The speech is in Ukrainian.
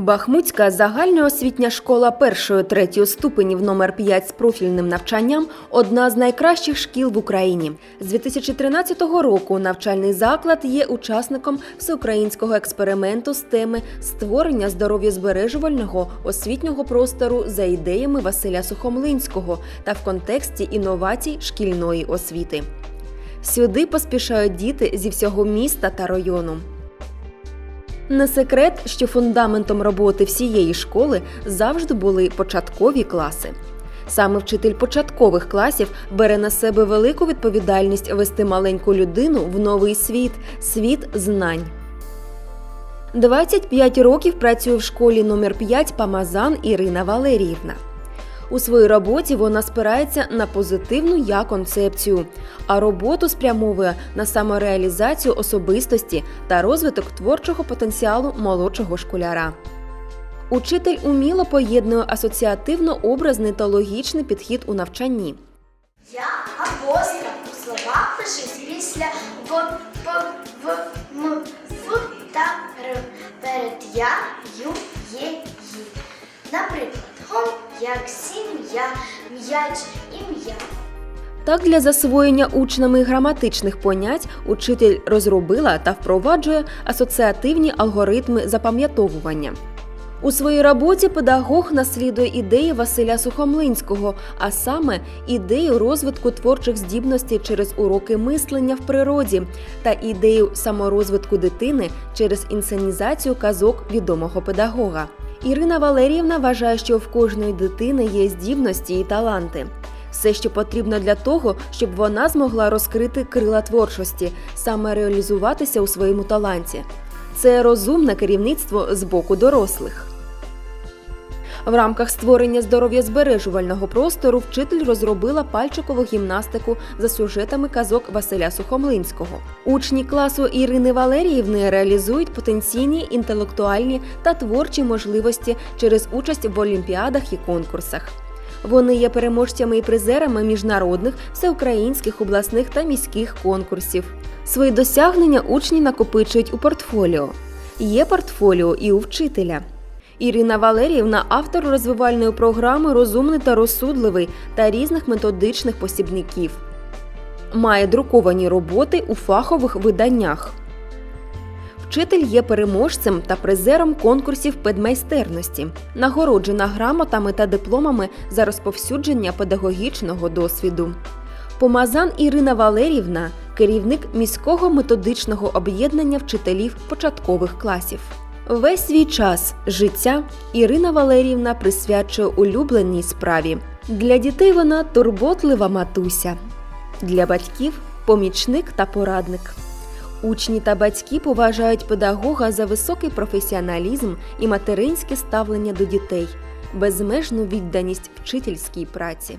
Бахмутська загальноосвітня школа першої третього ступенів номер 5 з профільним навчанням одна з найкращих шкіл в Україні. З 2013 року навчальний заклад є учасником всеукраїнського експерименту з теми створення здоров'язбережувального освітнього простору за ідеями Василя Сухомлинського та в контексті інновацій шкільної освіти. Сюди поспішають діти зі всього міста та району. Не секрет, що фундаментом роботи всієї школи завжди були початкові класи. Саме вчитель початкових класів бере на себе велику відповідальність вести маленьку людину в новий світ світ знань. 25 років працює в школі номер 5 Памазан Ірина Валеріївна. У своїй роботі вона спирається на позитивну я концепцію, а роботу спрямовує на самореалізацію особистості та розвиток творчого потенціалу молодшого школяра. Учитель уміло поєднує асоціативно-образний та логічний підхід у навчанні. Я апостроф у словах пишись після в, п, в, м, ф та р. Перед я, ю, є, ї. Наприклад, гом, як сім'я, м'яч, ім'я. Так, для засвоєння учнями граматичних понять учитель розробила та впроваджує асоціативні алгоритми запам'ятовування. У своїй роботі педагог наслідує ідеї Василя Сухомлинського, а саме ідею розвитку творчих здібностей через уроки мислення в природі та ідею саморозвитку дитини через інсценізацію казок відомого педагога. Ірина Валеріївна вважає, що в кожної дитини є здібності і таланти. Все, що потрібно для того, щоб вона змогла розкрити крила творчості, саме реалізуватися у своєму таланті. Це розумне керівництво з боку дорослих. В рамках створення здоров'язбережувального простору вчитель розробила пальчикову гімнастику за сюжетами казок Василя Сухомлинського. Учні класу Ірини Валеріївни реалізують потенційні інтелектуальні та творчі можливості через участь в олімпіадах і конкурсах. Вони є переможцями і призерами міжнародних, всеукраїнських, обласних та міських конкурсів. Свої досягнення учні накопичують у портфоліо. Є портфоліо і у вчителя. Ірина Валеріївна автор розвивальної програми Розумний та розсудливий та різних методичних посібників. Має друковані роботи у фахових виданнях. Вчитель є переможцем та призером конкурсів педмайстерності, нагороджена грамотами та дипломами за розповсюдження педагогічного досвіду. Помазан Ірина Валерівна керівник міського методичного об'єднання вчителів початкових класів. Весь свій час життя Ірина Валеріївна присвячує улюбленій справі. Для дітей вона турботлива матуся, для батьків помічник та порадник. Учні та батьки поважають педагога за високий професіоналізм і материнське ставлення до дітей, безмежну відданість вчительській праці.